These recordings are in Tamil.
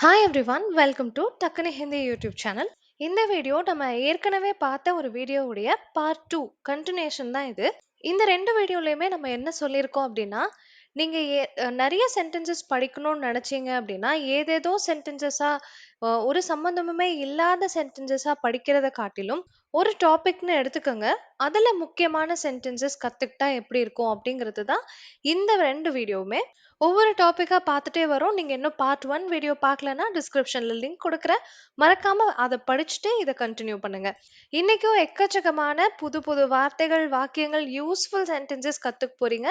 Hi everyone welcome to டக்குனு ஹிந்தி யூடியூப் சேனல் இந்த வீடியோ நம்ம ஏற்கனவே பார்த்த ஒரு வீடியோவுடைய பார்ட் டூ கண்டினியூஷன் தான் இது. இந்த ரெண்டு வீடியோலையுமே நம்ம என்ன சொல்லியிருக்கோம் அப்படின்னா நீங்கள் ஏ நிறைய சென்டென்சஸ் படிக்கணும்னு நினச்சிங்க அப்படின்னா ஏதேதோ சென்டென்சஸாக ஒரு சம்மந்தமுமே இல்லாத சென்டென்சஸாக படிக்கிறத காட்டிலும் ஒரு டாபிக்னு எடுத்துக்கோங்க. அதில் முக்கியமான சென்டென்சஸ் கற்றுக்கிட்டா எப்படி இருக்கும் அப்படிங்கிறது தான் இந்த ரெண்டு வீடியோவுமே. ஒவ்வொரு டாப்பிக்காக பார்த்துட்டே வரோம். நீங்கள் இன்னும் பார்ட் ஒன் வீடியோ பார்க்கலன்னா டிஸ்கிரிப்ஷனில் லிங்க் கொடுக்குறேன். மறக்காமல் அதை படிச்சுட்டு இதை கண்டினியூ பண்ணுங்கள் இன்றைக்கும் எக்கச்சக்கமான புது புது வார்த்தைகள் வாக்கியங்கள் யூஸ்ஃபுல் சென்டென்சஸ் கற்றுக்க போகிறீங்க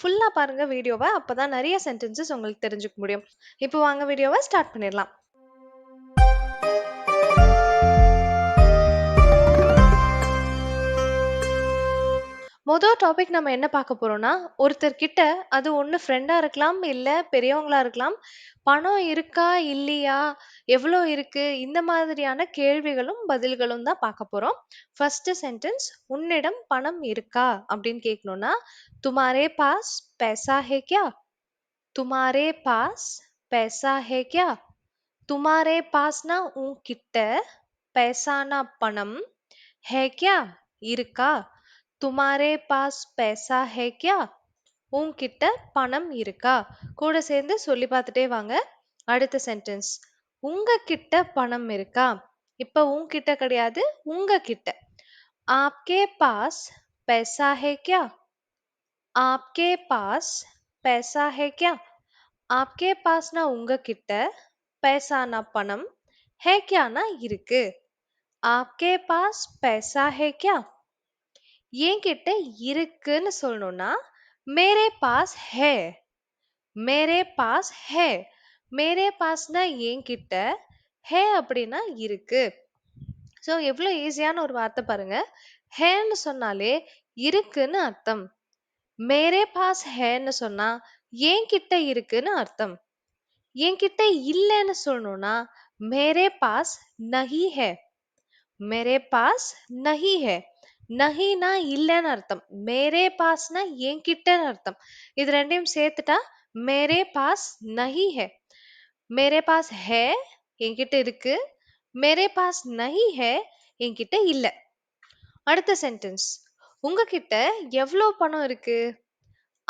ஃபுல்லாக பாருங்கள் வீடியோவை. அப்போ தான் நிறைய சென்டென்சஸ் உங்களுக்கு தெரிஞ்சுக்க முடியும். இப்போ வாங்க வீடியோவை ஸ்டார்ட் பண்ணிடலாம். மொதல் டாபிக் நம்ம என்ன பார்க்க போறோம்னா, ஒருத்தர்கிட்ட அது ஒன்று ஃப்ரெண்டாக இருக்கலாம், இல்லை பெரியவங்களா இருக்கலாம். பணம் இருக்கா? இல்லையா? எவ்வளோ இருக்கு? இந்த மாதிரியான கேள்விகளும், பதில்களும் தான் பார்க்க போறோம். ஃபர்ஸ்ட் சென்டென்ஸ் "உன்னிடம் பணம் இருக்கா?" அப்படின்னு கேட்கணும்னா, துமாரே பாஸ் பேசா है क्या?" "तुम्हारे पास पैसा है क्या?" "तुम्हारे पासனா உன்கிட்ட, पैसाனா பணம், है क्या இருக்கா? துமாரே பாஸ் பைசா ஹே கியா? உன்கிட்ட பணம் இருக்கா? கூட சேர்ந்து சொல்லி பார்த்துட்டே வாங்க. அடுத்த சென்டென்ஸ் உங்ககிட்ட பணம் இருக்கா? இப்போ உன்கிட்ட கிடையாது உங்ககிட்ட. ஆப்கே பாஸ் பைசா ஹே கியா? ஆப்கே பாஸ் பைசா ஹே கியா? ஆப்கே பாஸ்னா உங்ககிட்ட பைசானா பணம்? ஹே கியானா இருக்கு? ஆப்கே பாஸ் பைசா ஹே கியா? என்கிட்ட இருக்குன்னு சொல்லணும்னா மேரே பாஸ் ஹே. மேரே பாஸ் ஹே. மேரே பாஸ்னா என்கிட்ட ஹே அப்படின்னா இருக்கு. ஸோ எவ்வளோ ஈஸியான ஒரு வார்த்தை பாருங்க. ஹேன்னு சொன்னாலே இருக்குன்னு அர்த்தம். மேரே பாஸ் ஹேன்னு சொன்னா என்கிட்ட இருக்குன்னு அர்த்தம். என்கிட்ட இல்லைன்னு சொல்லணும்னா மேரே பாஸ் நஹி ஹே. மேரே பாஸ் நஹி ஹே. நஹினா இல்லைன்னு அர்த்தம். மேரே பாஸ்னா என்கிட்டன்னு அர்த்தம். இது ரெண்டையும் சேர்த்துட்டா மேரே பாஸ் நஹி ஹே. மேரே பாஸ் ஹே என்கிட்ட இருக்கு. மேரே பாஸ் நஹி ஹே என்கிட்ட இல்ல. அடுத்த சென்டென்ஸ் உங்ககிட்ட எவ்வளோ பணம் இருக்கு?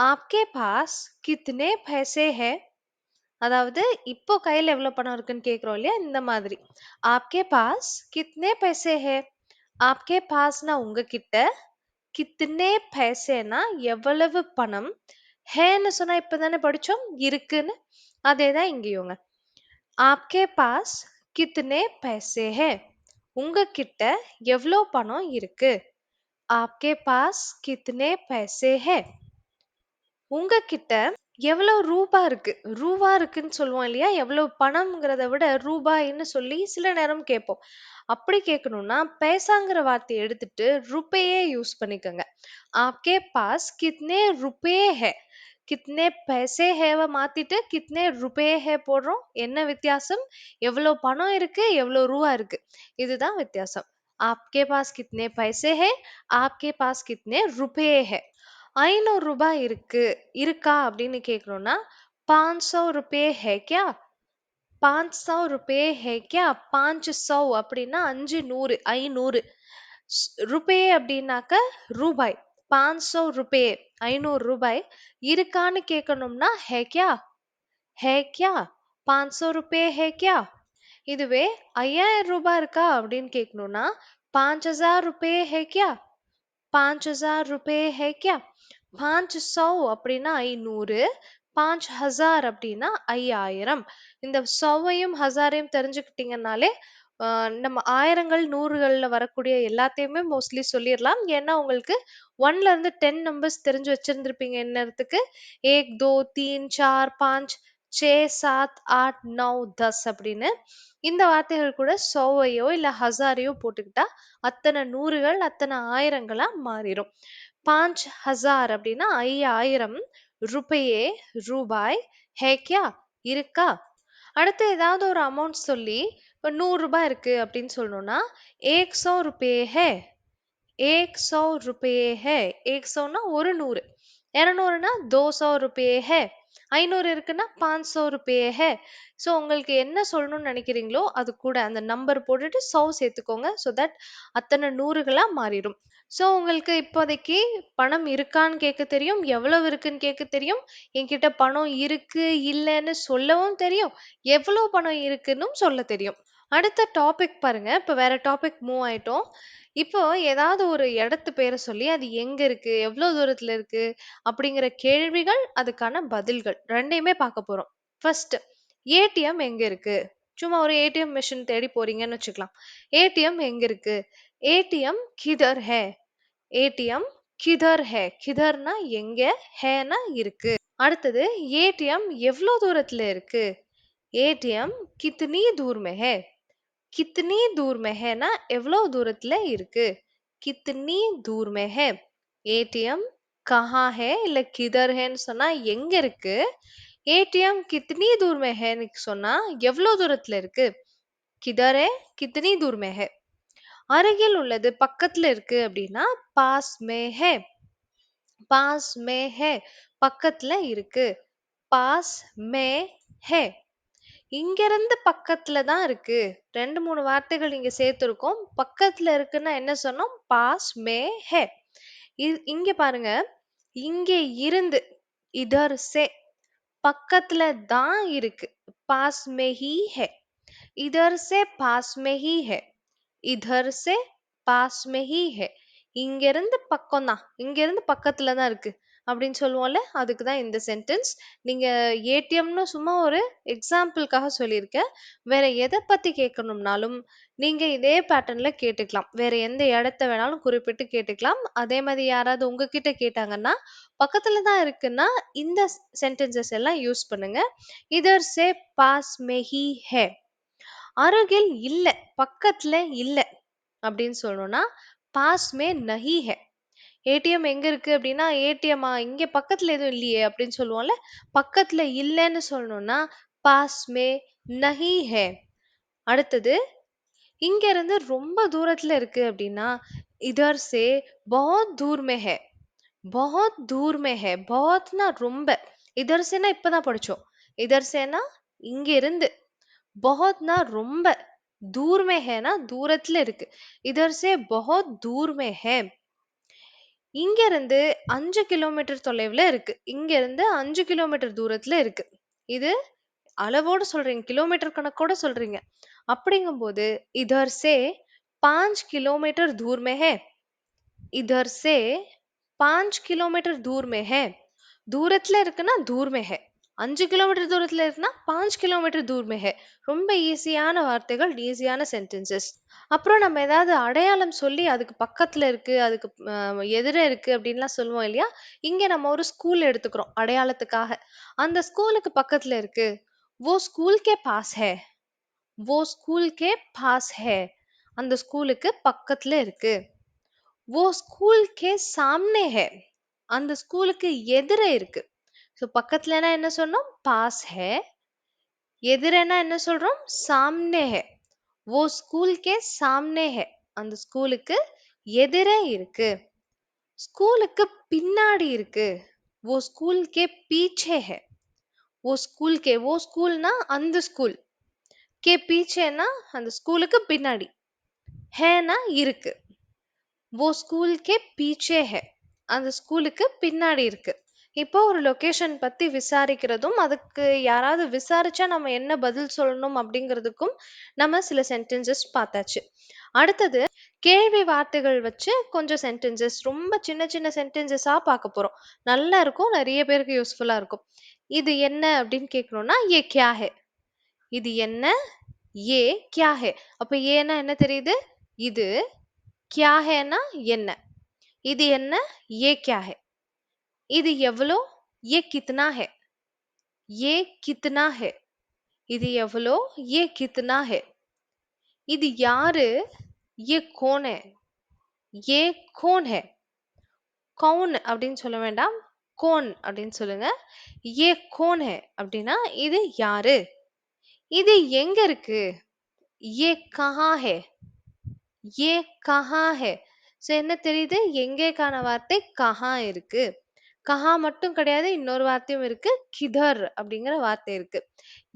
ஆப்கே பாஸ் கித்னே பைசே ஹே. அதாவது இப்போ கையில எவ்வளோ பணம் இருக்குன்னு கேக்குறோம் இல்லையா? இந்த மாதிரி. ஆப்கே பாஸ் கித்னே பைசே ஹே ஆப்கே பாஸ்னா உங்ககிட்ட கித்னே பைசேனா எவ்வளவு பணம் ஹேன்னு சொன்னா இப்பதானே படிச்சோம் இருக்குன்னு அதே தான் இங்கேயுங்க ஆப்கே பாஸ் கித்தனே பைசே ஹே உங்ககிட்ட எவ்வளோ பணம் இருக்கு ஆப்கே பாஸ் கித்தனே பைசே ஹே உங்ககிட்ட எவ்வளவு ரூபா இருக்கு ரூபா இருக்குன்னு சொல்லுவோம் இல்லையா எவ்வளவு பணம்ங்கிறத விட ரூபாய்ன்னு சொல்லி சில நேரம் கேட்போம் அப்படி கேட்கணும்னா பேசாங்கிற வார்த்தையை எடுத்துட்டு ருபேயே யூஸ் பண்ணிக்கோங்க. ஆப்கே பாஸ் கித்னே ருபே ஹே. கித்னே பைசே ஹேவை மாத்திட்டு கித்னே ருபே ஹே போடுறோம். என்ன வித்தியாசம்? எவ்வளவு பணம் இருக்கு எவ்வளோ ரூபா இருக்கு. இதுதான் வித்தியாசம். ஆப்கே பாஸ் கித்னே பைசே ஹே ஆப்கே பாஸ் கித்னே ருபே ஹே. ஐநூறு ரூபாய் இருக்கு இருக்கா அப்படின்னு கேட்கணும்னா பான்சோ ருபே ஹே கியா பாஞ்ச் சௌ ருபே ஹே கியா? பாஞ்ச் சௌ அப்படின்னா அஞ்சு நூறு ஐநூறு. ருபே அப்படின்னாக்க ரூபாய். பாஞ்ச் சௌ ருபே ஐநூறு ரூபாய். இருக்கான்னு கேட்கணும்னா ஹே கியா? ஹே கியா? பாஞ்ச் சௌ ருபே ஹே கியா? இதுவே ஐயாயிரம் ரூபாய் இருக்கா அப்படின்னு கேட்கணும்னா பாஞ்ச் ஹசார் ருபே ஹே கியா? பாஞ்ச் ஹசார் ருபே ஹே கியா? பாஞ்ச் சௌ அப்படின்னா ஐநூறு பாஞ்ச் ஹசார் அப்படின்னா ஐயாயிரம். இந்த சௌவையும் ஹசாரையும் தெரிஞ்சுக்கிட்டீங்கன்னாலே நம்ம ஆயிரங்கள் நூறுகள்ல வரக்கூடிய எல்லாத்தையுமே மோஸ்ட்லி சொல்லிடலாம். ஏன்னா உங்களுக்கு ஒன்ல இருந்து டென் நம்பர்ஸ் தெரிஞ்சு வச்சிருந்திருப்பீங்க என்னத்துக்கு ஏக் தோ தீன் சார் பாஞ்ச் சே சாத் ஆட் நவ் தஸ் அப்படின்னு. இந்த வார்த்தைகள் கூட சோவையோ இல்ல ஹசாரையோ போட்டுக்கிட்டா அத்தனை நூறுகள் அத்தனை ஆயிரங்களா மாறிடும் பாஞ்ச் ஹசார் அப்படின்னா ஐயாயிரம். ருபையே ரூபாய் ஹேக்யா இருக்கா? அடுத்து ஏதாவது ஒரு அமௌண்ட் சொல்லி இப்போ நூறுரூபா இருக்குது இருக்கு அப்படின்னு சொல்லணும்னா ஏக் சோ ருபே ஹே ஏக் சோ ருபே ஹே ஏக் சோனா ஒரு நூறு. இரநூறுனா தோ சோ ருபே ஹே. ஐநூறு இருக்குன்னா 500 ரூபாய் ஹே. ஸோ உங்களுக்கு என்ன சொல்லணும்னு நினைக்கிறீங்களோ, அது கூட அந்த நம்பர் போட்டுட்டு 100 சேர்த்துக்கோங்க. ஸோ தட் அத்தனை நூறுகளாக மாறிடும். ஸோ உங்களுக்கு இப்போதைக்கு பணம் இருக்கான்னு கேட்க தெரியும், எவ்வளவு இருக்குன்னு கேட்க தெரியும், என்கிட்ட பணம் இருக்கு, இல்லைன்னு சொல்லவும் தெரியும், எவ்வளோ பணம் இருக்குன்னும் சொல்ல தெரியும். அடுத்த டாபிக் பாருங்க. இப்போ வேற டாபிக் மூவ் ஆயிட்டோம். இப்போ ஏதாவது ஒரு இடத்து பேர சொல்லி, அது எங்க இருக்கு? எவ்வளோ தூரத்துல இருக்கு? அப்படிங்கிற கேள்விகள், அதுக்கான பதில்கள் 2யுமே பார்க்க போறோம். ஃபர்ஸ்ட் ஏடிஎம் எங்க இருக்கு? சும்மா ஒரு ஏடிஎம் மிஷின் தேடி போறீங்கன்னு வச்சுக்கலாம். ஏடிஎம் எங்க இருக்கு? ஏடிஎம் கிதர் ஹே? ஏடிஎம் கிதர் ஹே? கிதர்னா எங்க? ஹேனா இருக்கு. அடுத்தது ஏடிஎம் எவ்வளோ தூரத்துல இருக்கு? ஏடிஎம் கித்னி தூர்மே ஹே? கித்னி தூர் மே எவ்வளோ தூரத்துல இருக்கு? கித்னி தூர் மே ஏடிஎம் கஹா ஹே? இல்ல கிதர் ஹேன்னு சொன்னா எங்க இருக்கு? ஏடிஎம் கித்னி தூர் மே ஹேன்னு சொன்னா எவ்வளோ தூரத்துல இருக்கு? கிதர் ஹே? கித்னி தூர் மே அருகில் உள்ளது, பக்கத்துல இருக்கு அப்படின்னா பாஸ் மே ஹே. பாஸ் மே ஹே. பக்கத்துல இருக்கு. பாஸ் மே ஹே. இங்கிருந்து பக்கத்துல தான் இருக்கு. 2, 3 வார்த்தைகள் இங்க சேர்த்திருக்கோம். பக்கத்துல இருக்குன்னா என்ன சொன்னோம்? பாஸ் மே ஹே. இ இங்க பாருங்க. இங்கே இருந்து இதர் சே பக்கத்துல தான் இருக்கு. பாஸ் மே ஹி ஹே. இதர் சே பாஸ் மே ஹி ஹே. இதர் சே பாஸ் மே ஹே. இங்கிருந்து பக்கம் தான். இங்கிருந்து பக்கத்துல தான் இருக்கு. அப்படின்னு சொல்லுவோம்ல, அதுக்கு தான் இந்த சென்டென்ஸ். நீங்க ஏடிஎம்னு சும்மா ஒரு எக்ஸாம்பிளுக்காக சொல்லியிருக்கேன். வேற எதை பத்தி கேட்கணும்னாலும், நீங்க இதே பேட்டர்ன்ல கேட்டுக்கலாம். வேற எந்த இடத்த வேணாலும் குறிப்பிட்டு கேட்டுக்கலாம். அதே மாதிரி யாராவது உங்ககிட்ட கேட்டாங்கன்னா, பக்கத்துல தான் இருக்குன்னா, இந்த சென்டென்சஸ் எல்லாம் யூஸ் பண்ணுங்க. இதர் சே பாஸ் மே ஹி ஹே. அருகில் இல்லை பக்கத்துல இல்லை அப்படின்னு சொல்லணும்னா, பாஸ் மே நஹி ஹே. ஏடிஎம் எங்க இருக்கு அப்படின்னா, ஏடிஎம்மா இங்க பக்கத்துல எதுவும் இல்லையே அப்படின்னு சொல்லுவோம்ல, பக்கத்துல இல்லைன்னு சொல்லணும்னா, பாஸ் மே நஹி ஹே. அடுத்தது, இங்க இருந்து ரொம்ப தூரத்துல இருக்கு அப்படின்னா, இதர் சே பஹத் தூர் மே ஹே. பஹத் தூர் மே ஹே. பஹத்னா ரொம்ப. இதர் சேனா இப்பதான் படிச்சோம். இதர் சேனா இங்க இருந்து. பஹத்னா ரொம்ப. தூர் மே ஹேனா தூரத்துல இருக்கு. இதர் சே பஹத் தூர் மே ஹே. இங்கேருந்து 5 கிலோமீட்டர் தொலைவுல இருக்கு. இங்க இருந்து 5 கிலோமீட்டர் தூரத்துல இருக்கு. இது அளவோட சொல்றீங்க. கிலோமீட்டர் கணக்கோட சொல்றீங்க. அப்படிங்கும்போது, இதர் சே 5 கிலோமீட்டர் தூர் மே ஹே. இதர் சே 5 கிலோமீட்டர் தூர் மே ஹே. தூரத்துல இருக்குன்னா தூர் மே ஹே. 5 கிலோமீட்டர் தூரத்துல இருக்குன்னா 5 கிலோமீட்டர் தூர் மே ஹே. ரொம்ப ஈஸியான வார்த்தைகள், ஈஸியான சென்டென்சஸ். அப்புறம் நம்ம ஏதாவது அடையாளம் சொல்லி அதுக்கு பக்கத்துல இருக்கு, அதுக்கு அ எதிர இருக்கு அப்படின்லாம் சொல்லுவோம் இல்லையா? இங்க நம்ம ஒரு ஸ்கூல் எடுத்துக்கிறோம் அடையாளத்துக்காக. அந்த ஸ்கூலுக்கு பக்கத்துல இருக்கு. वो स्कूल के पास है. वो स्कूल के पास है. அந்த ஸ்கூலுக்கு பக்கத்துல இருக்கு. वो स्कूल के सामने है. அந்த ஸ்கூலுக்கு எதிர இருக்கு. ஸோ பக்கத்துலனா என்ன சொன்னோம்? பாஸ் है. எதிரனா என்ன சொல்றோம்? सामने है. वो स्कूल के सामने है. அந்த ஸ்கூலுக்கு எதிரே இருக்கு. ஸ்கூலுக்கு பின்னாடி இருக்கு. ஓ स्कूल के पीछे है. वो स्कूल के वो ஸ்கூல்னா அந்த ஸ்கூல். கே पीछेனா அந்த ஸ்கூலுக்கு பின்னாடி. ஹேனா இருக்கு. ஓ स्कूल के पीछे है. அந்த ஸ்கூலுக்கு பின்னாடி இருக்கு. இப்போ ஒரு லொக்கேஷன் பத்தி விசாரிக்கிறதும், அதுக்கு யாராவது விசாரிச்சா நம்ம என்ன பதில் சொல்லணும் அப்படிங்கிறதுக்கும் நம்ம சில சென்டென்சஸ் பார்த்தாச்சு. அடுத்தது கேள்வி வார்த்தைகள் வச்சு கொஞ்சம் சென்டென்சஸ் ரொம்ப சின்ன சின்ன சென்டென்சஸா பார்க்க போறோம். நல்லா இருக்கும். நிறைய பேருக்கு யூஸ்ஃபுல்லா இருக்கும். "இது என்ன?" அப்படின்னு கேட்கணும்னா, ஏ क्या है?" "இது என்ன?" ஏ கியா है?" அப்ப "ஏன்னா" என்ன தெரியுது? "இது", "क्या है" "என்ன". "இது என்ன?" ஏ क्या है?" இது எவ்வளோ? ஏ கித்னா ஹே. ஏ கித்னா ஹே. இது எவ்வளோ? ஏ கித்னா ஹே. இது யாரு? ஏ கோன் ஹே. ஏ கோன் ஹே. கவுன் அப்படின்னு சொல்ல வேண்டாம். கோன் அப்படின்னு சொல்லுங்க. ஏ கோன் ஹே அப்படின்னா இது யாரு? இது எங்க இருக்கு? ஏ கஹா ஹே. ஏ கஹா ஹே. ஸோ என்ன தெரியுது? எங்கேக்கான வார்த்தை கஹா இருக்கு. கஹா மட்டும் கிடையாது இன்னொரு வார்த்தையும் இருக்கு கிதர் அப்படிங்கிற வார்த்தை இருக்கு.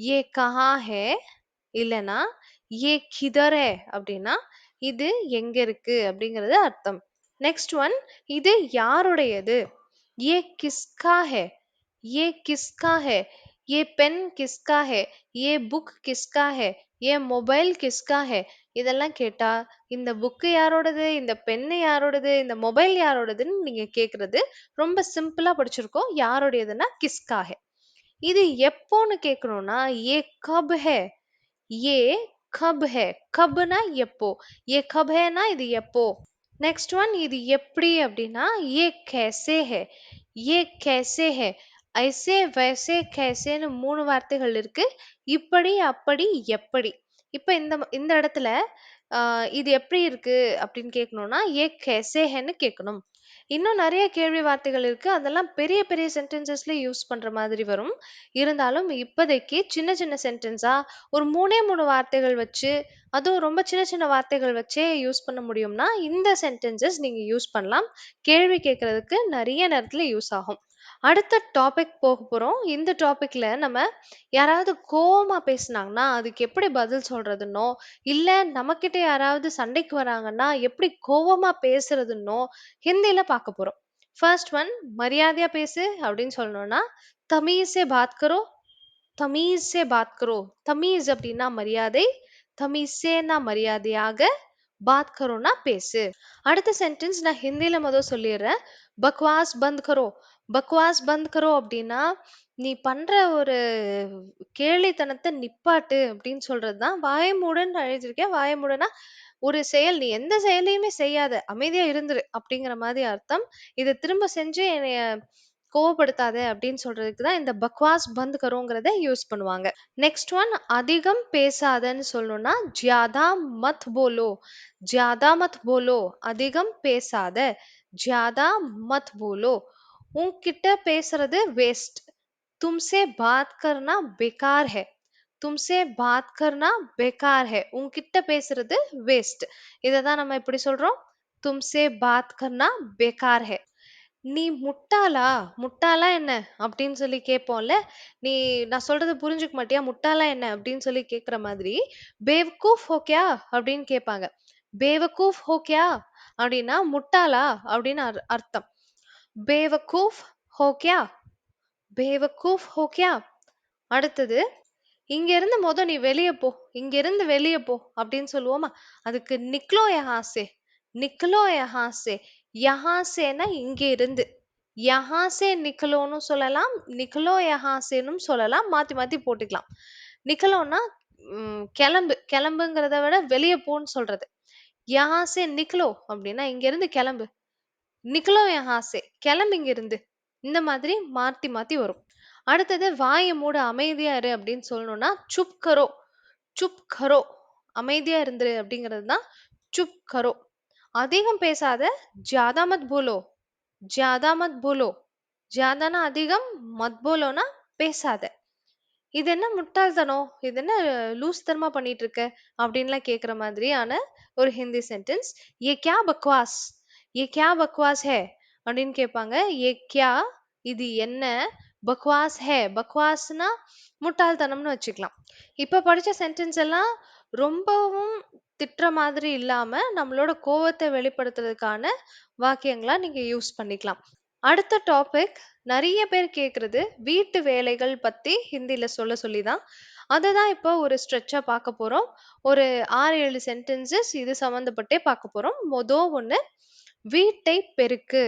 ஏ கஹா ஹே இல்லனா ஏ கிதர் அப்படின்னா இது எங்க இருக்கு அப்படிங்கிறது அர்த்தம். நெக்ஸ்ட் ஒன் இது யாருடையது? ஏ கிஸ்கா ஹே ஏ கிஸ்கா ஹே ஏ பென் கிஸ்கா ஹே ஏ புக் கிஸ்கா ஹே ஏ மொபைல் கிஸ்கா ஹே இதெல்லாம் கேட்டா இந்த புக்கு யாரோடது இந்த பென்னு யாரோடது இந்த மொபைல் யாரோடதுன்னு நீங்க கேக்குறது ரொம்ப சிம்பிளா படிச்சிருக்கோம். யாருடையதுன்னா கிஸ்கா ஹே இது எப்போன்னு கேட்கணும்னா ஏ கப் ஹே. ஏ கப் ஹே. கப்னா எப்போ? ஏ கப் ஹேனா இது எப்போ? நெக்ஸ்ட் ஒன் இது எப்படி அப்படின்னா ஏ கேசே ஹே. ஏ கேசே ஹே. ஐசே வைசே கேசேன்னு மூணு வார்த்தைகள் இருக்கு. இப்படி அப்படி எப்படி. இப்ப இந்த ம- இந்த இடத்துல இது எப்படி இருக்கு அப்படின்னு கேட்கணும்னா ஏ கேசே ஹேன்னு கேட்கணும் இன்னும் நிறைய கேள்வி வார்த்தைகள் இருக்கு. அதெல்லாம் பெரிய பெரிய சென்டென்சஸ்ல யூஸ் பண்ற மாதிரி வரும். இருந்தாலும் இப்போதைக்கு சின்ன சின்ன சென்டென்ஸா ஒரு மூணே மூணு வார்த்தைகள் வச்சு அதுவும் ரொம்ப சின்ன சின்ன வார்த்தைகள் வச்சே யூஸ் பண்ண முடியும்னா இந்த சென்டென்சஸ் நீங்க யூஸ் பண்ணலாம். கேள்வி கேட்கறதுக்கு நிறைய நேரத்துல யூஸ் ஆகும். அடுத்த டாபிக் போக போறோம். இந்த டாபிக்ல நம்ம யாராவது கோவமா பேசுனாங்கன்னா அதுக்கு எப்படி பதில் சொல்றதுன்னோ இல்ல நம்மக்கிட்ட யாராவது சண்டைக்கு வராங்கன்னா எப்படி கோவமா பேசுறதுன்னோ ஹிந்தில பார்க்க போறோம். ஃபர்ஸ்ட் ஒன் மரியாதையா பேசு அப்படின்னு சொல்லணும்னா தமீஸ் சே பாத் கரோ தமீஸ் பாத் கரோ தமீஸ் அப்படின்னா மரியாதை தமீஸேனா மரியாதையாக பாத் கரோனா பேசு. அடுத்த சென்டென்ஸ் நான் ஹிந்தில மொதல் சொல்லிடுறேன். பக்வாஸ் பந்த் கரோ பக்வாஸ் பந்த் கரோ அப்படின்னா நீ பண்ற ஒரு கேலித்தனத்தை நிப்பாட்டு அப்படின்னு சொல்றதுதான். வாய மூடுன்னு எழுதியிருக்கேன். வாய ஒரு செயல் நீ எந்த செயலையுமே செய்யாத அமைதியா இருந்துரு அப்படிங்கிற மாதிரி அர்த்தம். இதை திரும்ப செஞ்சு என்னைய கோவப்படுத்தாத அப்படின்னு சொல்றதுக்கு தான் இந்த பக்வாஸ் பந்த் கரோங்கிறத யூஸ் பண்ணுவாங்க. நெக்ஸ்ட் ஒன் அதிகம் பேசாதன்னு சொல்லணும்னா ஜியாதா மத் போலோ. ஜியாதா மத் போலோ. அதிகம் பேசாத ஜியாதா மத் போலோ. உன்கிட்ட பேசுறது வேஸ்ட் तुमसे बात करना बेकार है तुमसे बात करना बेकार है உன்கிட்ட பேசுறது வேஸ்ட் இதை தான் நம்ம எப்படி சொல்றோம் तुमसे बात करना बेकार है நீ முட்டாளா முட்டாளா என்ன அப்படின்னு சொல்லி கேட்போம்ல நீ நான் சொல்றது புரிஞ்சுக்க மாட்டியா முட்டாளா என்ன அப்படின்னு சொல்லி கேக்குற மாதிரி பேவக்கூஃப் ஹோக்யா அப்படின்னு கேட்பாங்க பேவக்கூஃப் ஹோக்யா அப்படின்னா முட்டாளா அப்படின்னு அர்- அர்த்தம் பேவக்கூஃப் ஹோக்யா பேவக்கூஃப் ஹோக்கியா அடுத்தது இங்க இருந்து மொத நீ வெளிய போ இங்க இருந்து வெளிய போ அப்படின்னு சொல்லுவோமா? அதுக்கு நிக்லோ யஹாசே நிக்லோ யஹாசே யஹாசேனா இங்க இருந்து யஹாசே நிக்கலோன்னு சொல்லலாம் நிக்கலோ யஹாசேனும் சொல்லலாம் மாத்தி மாத்தி போட்டுக்கலாம். நிக்கலோன்னா உம், கிளம்பு கிளம்புங்கிறத விட வெளிய போன்னு சொல்றது. யஹாசே நிக்கலோ அப்படின்னா இங்க இருந்து கிளம்பு. நிக்கலோ யஹாசே கிளம்பு கிளம்பிங்க இருந்து இந்த மாதிரி மாத்தி மாத்தி வரும். அடுத்தது வாயை மூட அமைதியா இரு அப்படின்னு சொல்லணும்னா சுப் கரோ சுப் கரோ அமைதியா இருந்துரு அப்படிங்கிறது தான் சுப் கரோ அதிகம் பேசாத ஜியாதா மத் போலோ ஜியாதா மத் போலோ ஜியாதானா அதிகம் மத் போலோனா பேசாத இது என்ன முட்டாள்தனம் இது என்ன லூஸ் தனமா பண்ணிட்டு இருக்க? அப்படின்லாம் கேட்குற மாதிரியான ஒரு ஹிந்தி சென்டென்ஸ் ஏ கே பக்வாஸ்? ஏ கியா பக்வாஸ் ஹே? அப்படின்னு கேட்பாங்க. ஏ கியா? இது என்ன? பக்வாஸ் ஹே? பக்வாஸ்னா முட்டாள்தனம்னு வச்சுக்கலாம். இப்போ படிச்ச சென்டென்ஸ் எல்லாம் ரொம்பவும் திட்டுற மாதிரி இல்லாம நம்மளோட கோவத்தை வெளிப்படுத்துறதுக்கான வாக்கியங்களா நீங்க யூஸ் பண்ணிக்கலாம். அடுத்த டாபிக் நிறைய பேர் கேட்குறது வீட்டு வேலைகள் பத்தி ஹிந்தில சொல்ல சொல்லி தான். அதை தான் இப்போ ஒரு ஸ்ட்ரெச்சாக பார்க்க போறோம். ஒரு ஆறு ஏழு சென்டென்சஸ் இது சம்மந்தப்பட்டே பார்க்க போறோம். மொதல் ஒன்று வீட்டை பெருக்கு.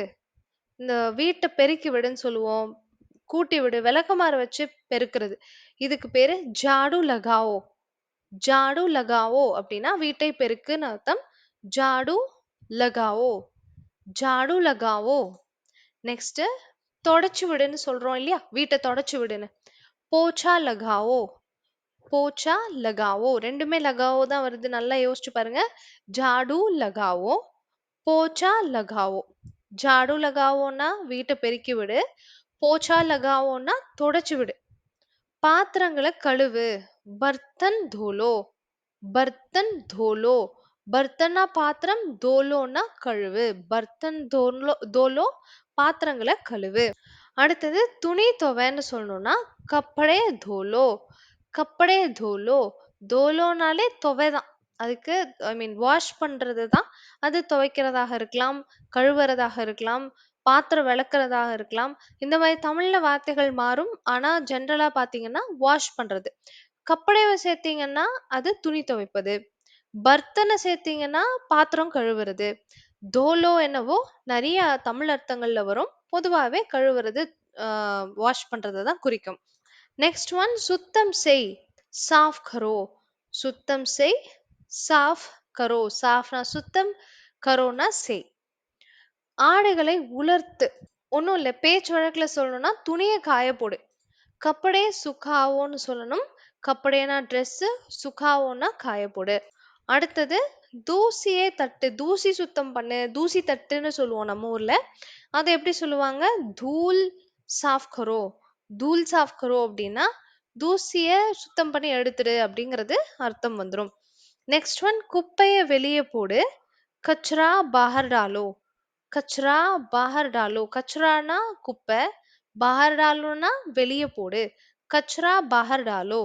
இந்த வீட்டை பெருக்கி விடுன்னு சொல்லுவோம். கூட்டி விடு விளக்கமாறு வச்சு பெருக்கிறது. இதுக்கு பேரு ஜாடு லகாவோ. ஜாடு லகாவோ அப்படின்னா வீட்டை பெருக்குன்னு அர்த்தம். ஜாடு லகாவோ. ஜாடு லகாவோ. நெக்ஸ்ட் தொடச்சு விடுன்னு சொல்றோம் இல்லையா? வீட்டை தொடச்சு விடுன்னு. போச்சா லகாவோ. போச்சா லகாவோ. ரெண்டுமே லகாவோ தான் வருது. நல்லா யோசிச்சு பாருங்க. ஜாடு லகாவோ. போச்சா லகாவோ ஜாடு லகாவோன்னா வீட்டை பெருக்கி விடு போச்சா லகாவோன்னா தொடச்சு விடு பாத்திரங்களை கழுவு பர்த்தன் தோலோ பர்த்தன் தோலோ பர்த்தனா பாத்திரம் தோலோனா கழுவு பர்த்தன் தோலோ தோலோ பாத்திரங்களை கழுவு. அடுத்தது துணி துவைன்னு சொல்லணும்னா, கப்படே தோலோ, கப்படே தோலோ. தோலோனாலே துவை தான். அதுக்கு ஐ மீன் வாஷ் பண்றது தான். அது துவைக்கிறதாக இருக்கலாம், கழுவுறதாக இருக்கலாம், பாத்திரம் விளக்குறதாக இருக்கலாம். இந்த மாதிரி தமிழ்ல வார்த்தைகள் மாறும். ஆனா ஜென்ரலா பார்த்தீங்கன்னா, வாஷ் பண்றது. கப்படையை சேர்த்தீங்கன்னா, அது துணி துவைப்பது. பர்த்தனை சேர்த்தீங்கன்னா, பாத்திரம் கழுவுறது. தோலோ என்னவோ நிறைய தமிழ் அர்த்தங்கள்ல வரும். பொதுவாகவே கழுவுறது, வாஷ் பண்றதை தான் குறிக்கும். நெக்ஸ்ட் ஒன் சுத்தம் செய். சாஃப் கரோ. சுத்தம் செய், சாஃப் கரோ. சாஃப்னா சுத்தம், கரோனா செய். ஆடைகளை உலர்த்து. ஒன்றும் இல்லை பேச்சு வழக்கில் சொல்லணும்னா, துணியை காய போடு. கப்படே சுகாவோன்னு சொல்லணும். கப்படேனா ட்ரெஸ்ஸு, சுகாவோன்னா காய போடு. அடுத்தது தூசியே தட்டு. தூசி சுத்தம் பண்ணு. தூசி தட்டுன்னு சொல்லுவோம் நம்ம ஊரில் அதை எப்படி சொல்லுவாங்க? தூள் சாஃப் கரோ. தூள் சாஃப் கரோ அப்படின்னா தூசியை சுத்தம் பண்ணி எடுத்துடு அப்படிங்கிறது அர்த்தம் வந்துடும் நெக்ஸ்ட் ஒன் குப்பையை வெளியே போடு. கச்ரா பாஹர் டாலோ. கச்ரா பாஹர் டாலோ. கச்ரானா குப்பை. பாஹர் டாலோனா வெளியே போடு. கச்ரா பாஹர் டாலோ.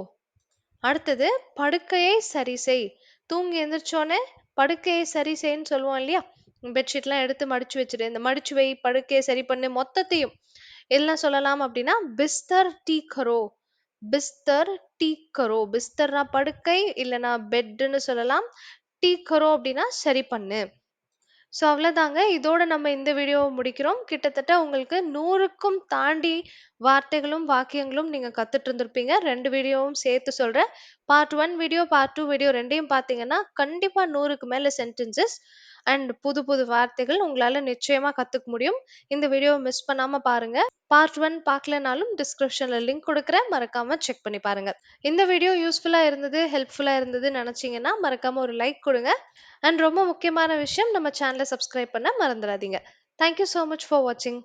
அடுத்தது படுக்கையை சரி செய். தூங்கி எந்திரிச்சோன்னே படுக்கையை சரி செய்ன்னு சொல்லுவோம் இல்லையா? பெட்ஷீட்லாம் எடுத்து மடிச்சு வச்சுடு. இந்த மடிச்சு வை, படுக்கையை சரி பண்ணு மொத்தத்தையும். எல்லாம் சொல்லலாம் அப்படின்னா பிஸ்தர் டீ கரோ. பிஸ்தர் டீக்கரோ பிஸ்தர்னா படுக்கை, இல்லைனா பெட்டுன்னு சொல்லலாம். டீக்கரோ கரோ சரி பண்ணு. ஸோ அவ்வளோதாங்க. இதோட நம்ம இந்த வீடியோவை முடிக்கிறோம். கிட்டத்தட்ட உங்களுக்கு 100க்கும் தாண்டி வார்த்தைகளும், வாக்கியங்களும் நீங்கள் கத்துட்டு இருந்திருப்பீங்க. ரெண்டு வீடியோவும் சேர்த்து சொல்றேன். Part one video, part two video ரெண்டையும் பார்த்தீங்கன்னா, கண்டிப்பாக நூறுக்கு மேலே சென்டென்சஸ் அண்ட் புது புது வார்த்தைகள் உங்களால் நிச்சயமாக கற்றுக்க முடியும். இந்த வீடியோவை மிஸ் பண்ணாமல் பாருங்கள் பார்ட் ஒன் பார்க்கலனாலும் டிஸ்கிரிப்ஷனில் லிங்க் கொடுக்குறேன் மறக்காமல் செக் பண்ணி பாருங்க. இந்த வீடியோ யூஸ்ஃபுல்லாக இருந்தது, ஹெல்ப்ஃபுல்லாக இருந்ததுன்னு நினச்சிங்கன்னா மறக்காமல் ஒரு லைக் கொடுங்க அண்ட் ரொம்ப முக்கியமான விஷயம் நம்ம சேனலை சப்ஸ்கிரைப் பண்ண மறந்துடாதீங்க தேங்க் யூ மச் ஃபார் வாட்சிங்.